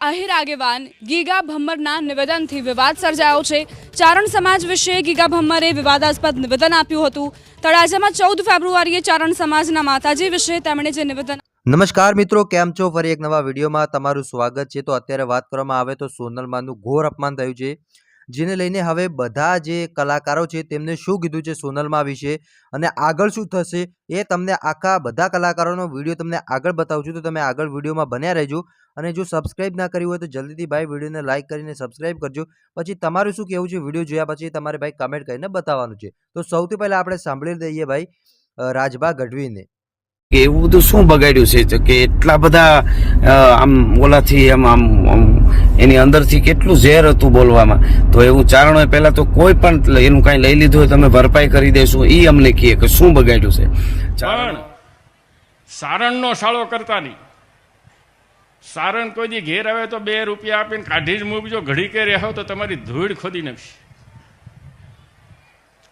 આહિર આગેવાન ગીગા ભમ્મરના નિવેદનથી વિવાદ સર્જાયો છે. ચારણ સમાજ વિશે ગીગા ભમ્મરે વિવાદાસ્પદ નિવેદન આપ્યું હતું. તળાજામાં ચૌદ ફેબ્રુઆરીએ ચારણ સમાજના માતાજી વિશે તેમણે જે નિવેદન નમસ્કાર મિત્રો, કેમ છો? ફરી એક નવા વિડીયોમાં તમારું સ્વાગત છે. તો અત્યારે વાત કરવામાં આવે તો સોનલમાનું ઘોર અપમાન થયું છે. જેને લઈને હવે બધા જે કલાકારો છે તેમને શું કીધું છે સોનલમાં વિશે અને આગળ શું થશે એ તમને આખા બધા કલાકારોનો વીડિયો તમને આગળ બતાવું છું. તો તમે આગળ વિડીયોમાં બન્યા રહેજો અને જો સબસ્ક્રાઇબ ના કર્યું હોય તો જલ્દીથી ભાઈ વિડીયોને લાઇક કરીને સબસ્ક્રાઇબ કરજો. પછી તમારું શું કહેવું છે વીડિયો જોયા પછી તમારે ભાઈ કમેન્ટ કરીને બતાવવાનું છે. તો સૌથી પહેલાં આપણે સાંભળી દઈએ ભાઈ રાજભા ગઢવીને. એવું બધું શું બગાડ્યું છે? કે એટલા બધા આમ ઓલાથી આમ આમ એની અંદરથી કેટલું ઝેર હતું બોલવામાં. તો એવું ચારણોએ પહેલાં તો કોઈ પણ એનું કાંઈ લઈ લીધું હોય તમે ભરપાઈ કરી દેશું એ અમને કહીએ કે શું બગાડ્યું છે? ચારણ સારણનો સાળો કરતા નહીં. સારણ કોઈ દી ઘેર આવે તો બે રૂપિયા આપીને કાઢી જ મૂકજો. ઘડી કે રહો તો તમારી ધૂળ ખોદી નાખશે.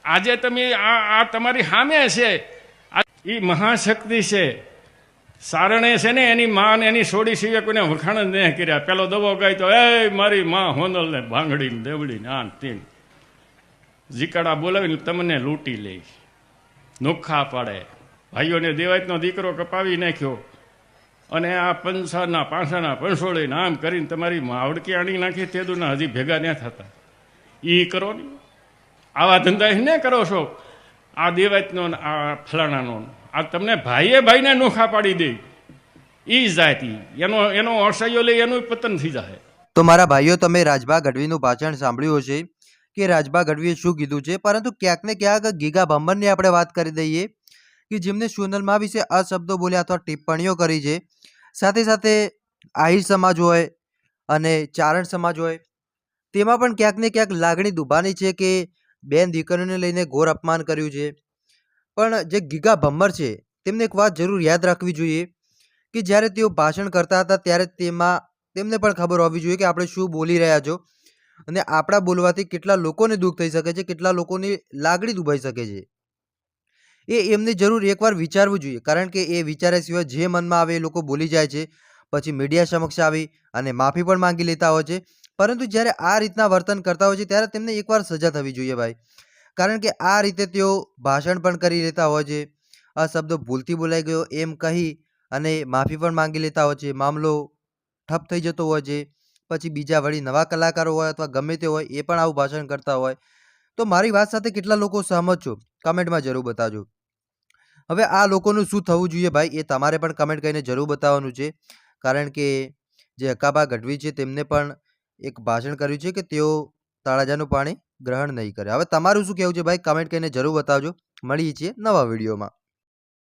આજે તમે આ આ તમારી સામે છે. એ મહાશક્તિ છે. સારણે છે ને, એની માં એની સોડી સિવાય કોઈને વખાણ જ નહીં કર્યા. પેલો દબો ગાય તો એ મારી માં હોનલ ને ભાંગડી ને દેવડી ને આન તીન. જીકાડા બોલાવીને તમને લૂંટી લે. નોખા પાડે. ભાઈઓને દેવાયતનો દીકરો કપાવી નાખ્યો. અને આ પંસાના પાંસાના પંસોળીને આમ કરીને તમારી માવડકી આણી નાખી તે દુના હજી ભેગા ન થતા. એ કરો ને. આવા ધંધા ને કરો છો? આ દેવતનો આ ફલાણાનો આ તમને ભાઈએ ભાઈને નોખા પાડી દે. એ જાતિ. એનો એનો અસહ્યો લે, એનું પતન થઈ જાય તો મારા ભાઈઓ, તમે રાજભા ગઢવીનું ભાષણ સાંભળ્યું હશે કે રાજભા ગઢવીએ શું કીધું છે? પરંતુ ક્યાંક ને ક્યાંક ગીગા ભમ્મરની આપણે વાત કરી દઈએ કે જેમને સોનલમા વિશે અશબ્દો બોલ્યા અથવા ટિપ્પણીઓ કરી છે. સાથે સાથે આહિર સમાજ હોય અને ચારણ સમાજ હોય, તેમાં પણ ક્યાંક ને ક્યાંક લાગણી દુભાની છે કે બેન દીકરીઓને લઈને ઘોર અપમાન કર્યું છે. પણ જે ગીગા ભમ્મર છે, તેમને એક વાત જરૂર યાદ રાખવી જોઈએ કે જ્યારે તેઓ ભાષણ કરતા હતા ત્યારે તેમાં, તેમને પણ ખબર હોવી જોઈએ કે આપણે શું બોલી રહ્યા છો અને આપણા બોલવાથી કેટલા લોકોને દુઃખ થઈ શકે છે, કેટલા લોકોની લાગણી દુભાઈ શકે છે. એ એમને જરૂર એકવાર વિચારવું જોઈએ, કારણ કે એ વિચાર્યા સિવાય જે મનમાં આવે એ લોકો બોલી જાય છે, પછી મીડિયા સમક્ષ આવી અને માફી પણ માંગી લેતા હોય છે. પરંતુ જ્યારે આ રીતના વર્તન કરતા હોય છે, ત્યારે તેમને એકવાર સજા થવી જોઈએ ભાઈ. કારણ કે આ રીતે તેઓ ભાષણ પણ કરી લેતા હોય છે, આ શબ્દ ભૂલથી બોલાઈ ગયો, એમ કહી અને માફી પણ માંગી લેતા હોય છે. મામલો ઠપ થઈ જતો હોય છે, પછી બીજા વળી નવા કલાકારો હોય અથવા ગમે તે હોય, એ પણ આવું ભાષણ કરતા હોય. તો મારી વાત સાથે કેટલા લોકો સહમત છો? કમેન્ટમાં જરૂર બતાવજો. હવે આ લોકોનું શું થવું જોઈએ ભાઈ, એ તમારે પણ કમેન્ટ કરીને જરૂર બતાવવાનું છે. કારણ કે જે હકાબા ગઢવી છે, તેમને પણ એક ભાષણ કર્યું છે કે તેઓ તળાજાનું પાણી ગ્રહણ નહીં કરે. હવે તમારું શું કહેવું છે? ભાઈ કમેન્ટ કરીને જરૂર બતાવજો. મળીએ છીએ નવા વિડીયોમાં.